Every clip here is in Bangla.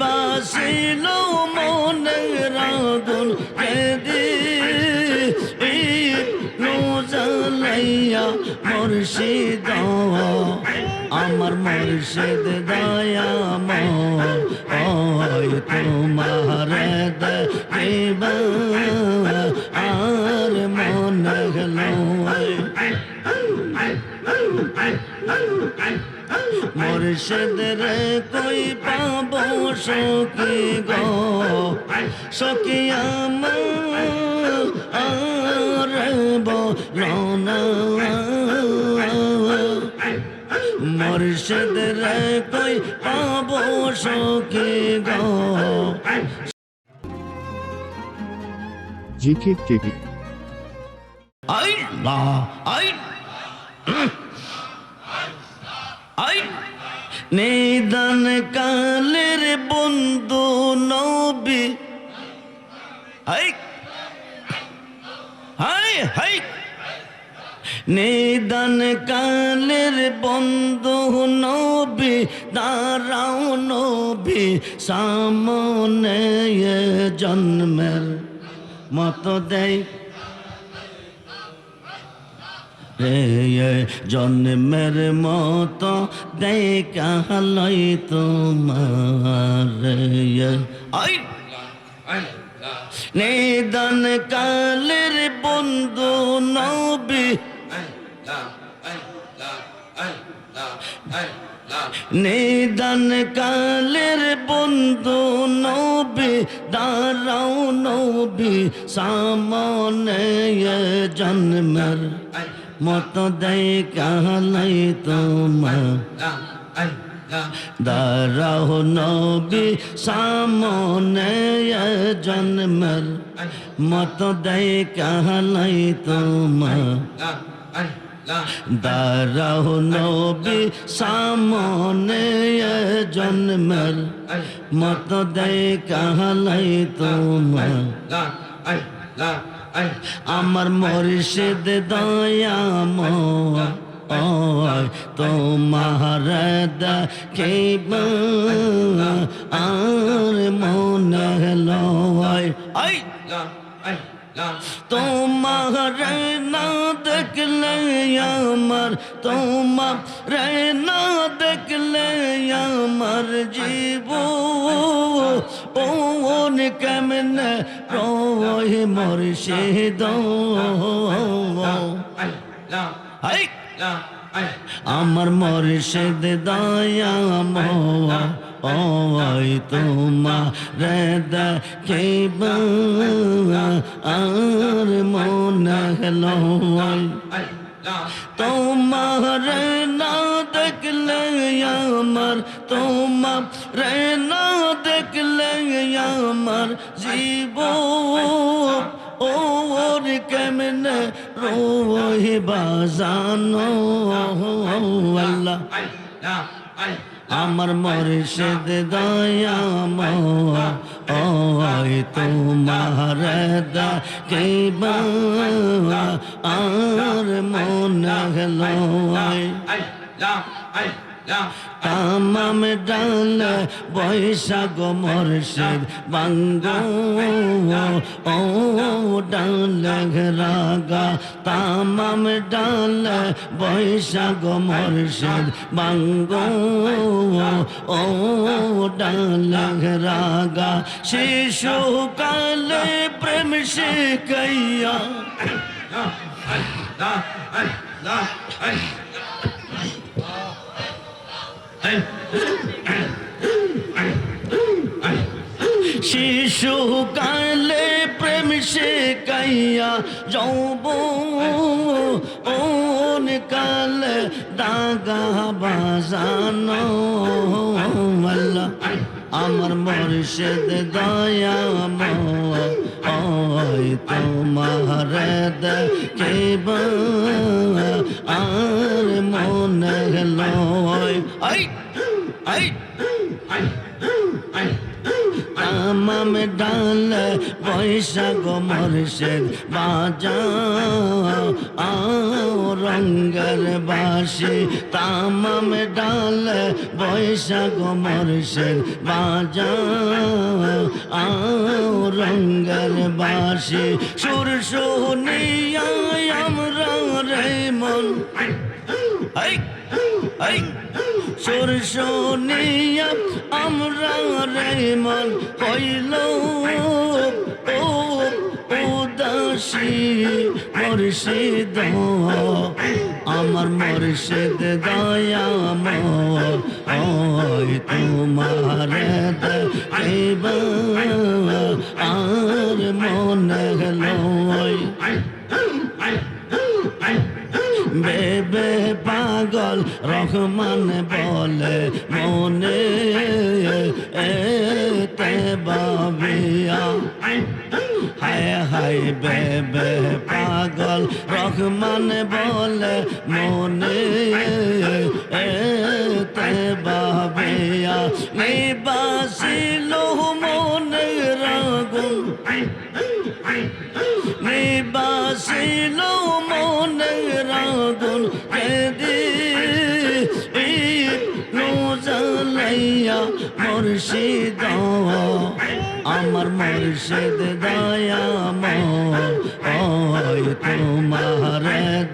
বাসিল মনে রাগুন কেদি নোজালাইয়া মুর্শিদ আমার মুর্শিদ দয়াময় ওই তোমার দেবা মুর্শিদ রে কই পাব সখী গো? সখী আমার বলনা মুর্শিদ রে কই পাব সখী গো? GK TV. আল্লাহ আই আই। নিদান কালের বন্ধু নবী। হাই। হাই নিদান কালের বন্ধু নবী, দাঁড়াও নবী, সামনে জন্মের মতো দেয় জন্মের মতো দেখালই তোমার আই! নিদান কালের বন্ধু নবী। নিদান কালের বন্ধু নবী, দাঁড়াও নবী, সামনে জন্মের। মত দেয় কাহালাই তোমার। দাঁড়াও নবী সামনে জন্মের। মত দেয় কাহালাই তোমার। দাঁড়াও নবী সামনে জন্মের। মত দেয় কাহালাই তোমার। আমার মরিষদ দয়াম তোমার দেখিব আর মনে লয়। তোমার না দেখলে আমার, তোমার না দেখলে আমার জীব ওন কেমনে রোহে মর্শিদ আমার মর্শিদ দয়াম ওই তোমার দেখিব আর মনে লয় তোমার না দেখলে আমার তোমার না আমার জীব ওর কেমনে রোহি বাজানো আল্লাহ। আমার মর্শিদ দয়াম তোমার আর মনে গেল তামাম ডাল বৈশাখ মর্শিদ বাঙ্গ ও ডাল রাগা তামাম ডাল বৈশাখ মর্শিদ বাঙ্গ ও ডাল রাগা শিশু কালে প্রেম শিখাইয়া শিশু কালে প্রেম শিখাইয়া যৌব ওন কালে দাগা বাজানো। আমার মর্শিদ দয়াম ওই তোমার দেখিব। আর মনে লয় তামাম ডাল বৈশাখ মর্ষেদ বাজাও আও রঙ্গের বাসি তামাম ডাল বৈশাখ মর্ষেদ বাজাও আও রঙ্গের বাসি সুর শুনিয়া আমরা রে মন। এই এই সুর শুনিয়া আমরা রে মন কইল ও উদাসী মুর্শিদ আমার মুর্শিদ দয়াম তোমার দেব পাগল রহমান বলে মনে এতে বাবিয়া। হায় হায়, বেবে পাগল রহমান বলে মনে এতে বাবিয়া। নিবাসিল মনে রাগুন নিবাসিল মনে রাগুন কেদি নোজালাইয়া মুর্শিদ আমার মুর্শিদ দয়াম ওই তোমার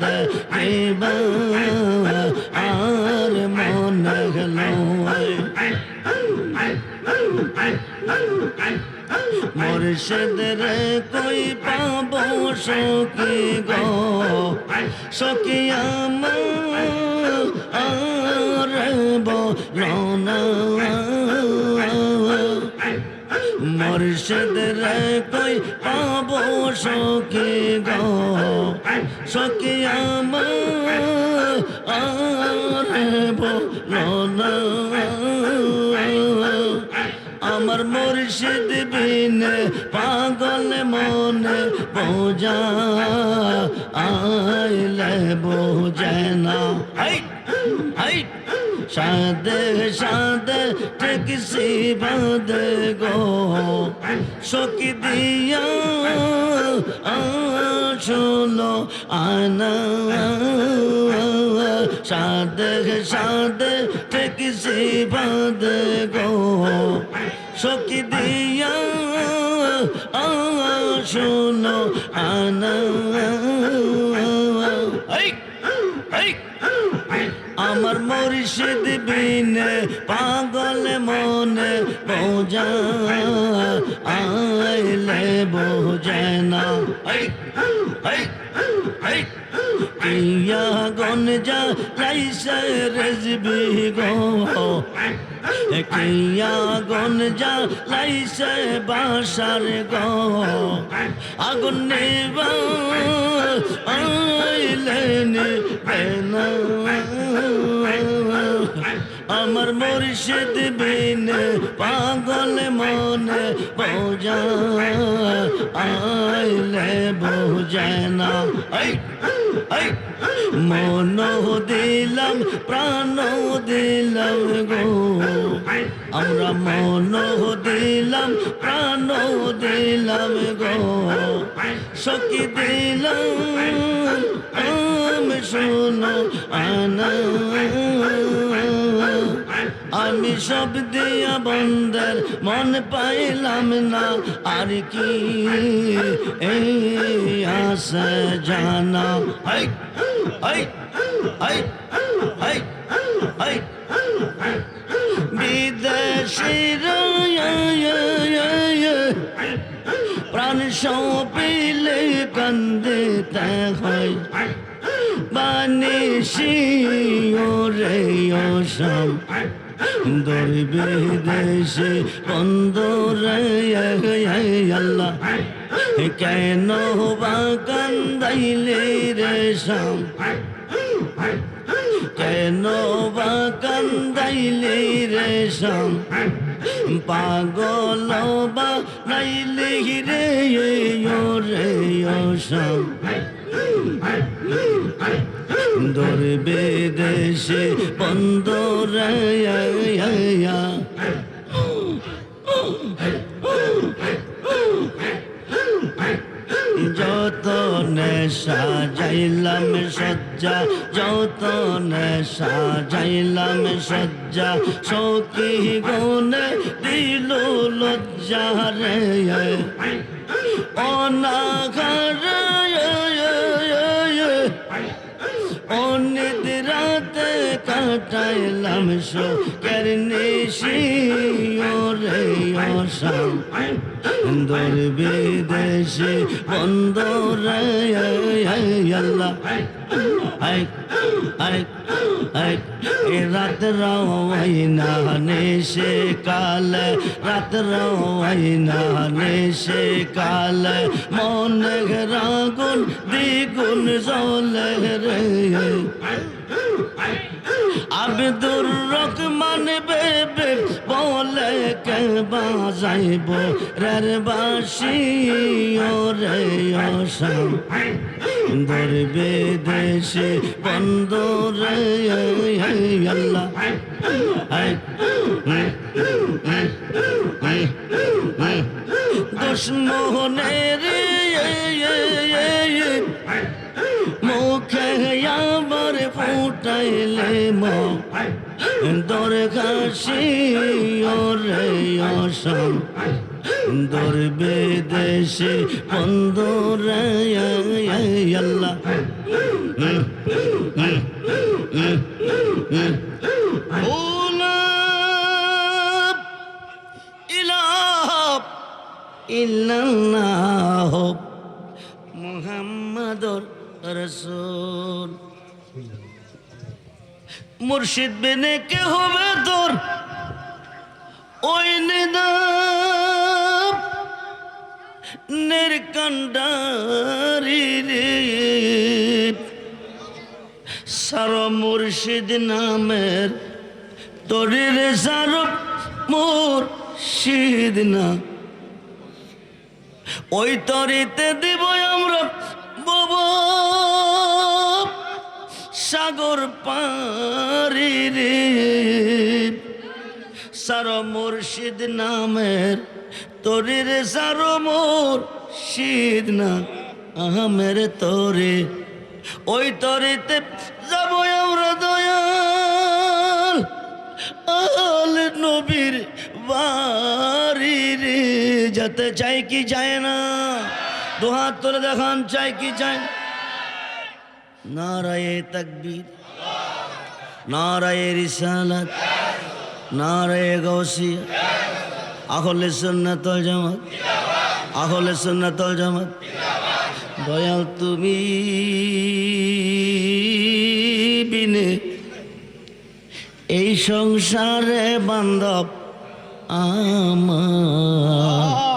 দেব আর মন গেল মুর্শিদ রে, কই পাব সখী গো? সখী আমার বলনা মুর্শিদ রে কই পাব সখী গো? সখী আমার বলনা আমার মুর্শিদ বিনে পাগল মনে বোঝা, আইলে বোঝে না। সাদে সাদে টেকসি বাদে গো সকি দিয়া শুনো আনা সাদে সাদে টেকসি বাদে গো সকি দিয়া শুনো আনা মুর্শিদ বিনে পাগল মনে বোঝা, আইলে বোঝে না। এই এই এই কিয়া গন যা লাইসে রেজবি গো। কিয়া যা লাইসে বাসার গো। আগুন নেবা, আইলে নিবেনা আমার মুর্শিদ বিন পাগল মনে বোঝা আইলে বোঝে না। এই এই, মন দিলাম, প্রাণ দিলাম গো। আমরা মন দিলাম, প্রাণ দিলাম গো। সখী দিলাম, আমি শোনো, আনা। আমি সব দিয়া বন্ধের মন পাইলাম না। আর কি এই আশা জানা? হাই হাই হাই হাই হাই। বিদেশির প্রাণ সপিলে কান্দিতে হয়। বানিসি ওরে ওসম দূর বিদেশে বন্ধুরে আল্লাহ। কেন বা কান্দাইলে রে শাম কেন বা কান্দাইলে রে পাগল বা নাইলে রে শাম দূর বিদেশে বন্ধ রে যত নেশা যাইলাম সজ্জা যত নেশা যাইলাম সজ্জা, সখী গুনে দিল লজ্জা রে। অনাঘর কাটাইলাম শোকের নিশি ওরে অসাম দূর বিদেশে বন্ধ রে আল্লাহ আই আই আই এ রাত রাই না নেশে কাল রাত রাই না নেশে কাল মন রাগুন দ্বিগুণ জলে রে আব্দুর রহমান বেবে, বলে কে বাজাইব? রের বাসি ওরে অসাম। দর বেদেশে বন্ধ রে আল্লাহ। দুশ্মনের মুখে আমার ফুটাইলে মা। দর ঘাসি ওরে অসাম দর বেদেশে বন্ধ রে আল্লাহ। ইল্লাল্লাহ। রসুল। মুর্শিদ বেনে কে হবে তোর ওই নির্কান্ডারি রে সার মুর্শিদ নামের তোরের সার মুর্শিদ না। ওই তরিতে দিব আমরা বাবা। সাগর পারি রে। সার মুর্শিদ নামের, তোরে রে সার মুর্শিদ না আহমের তোরে। ওই তরিতে যাব আমরা দয়াল, আল নবীর বাড়ি রে। যেতে চাই কি যায় না, দুহাত তুলে দেখান চাই কি চায় নারায়ে তকবীর, নারায়ে রিসালাত, নারায়ে গৌসিয়া আহলে সুন্নাতল জামাত, আহলে সুন্নাতল জামাত, দয়াল তুমি বিনে এই সংসারে বান্ধব আমার।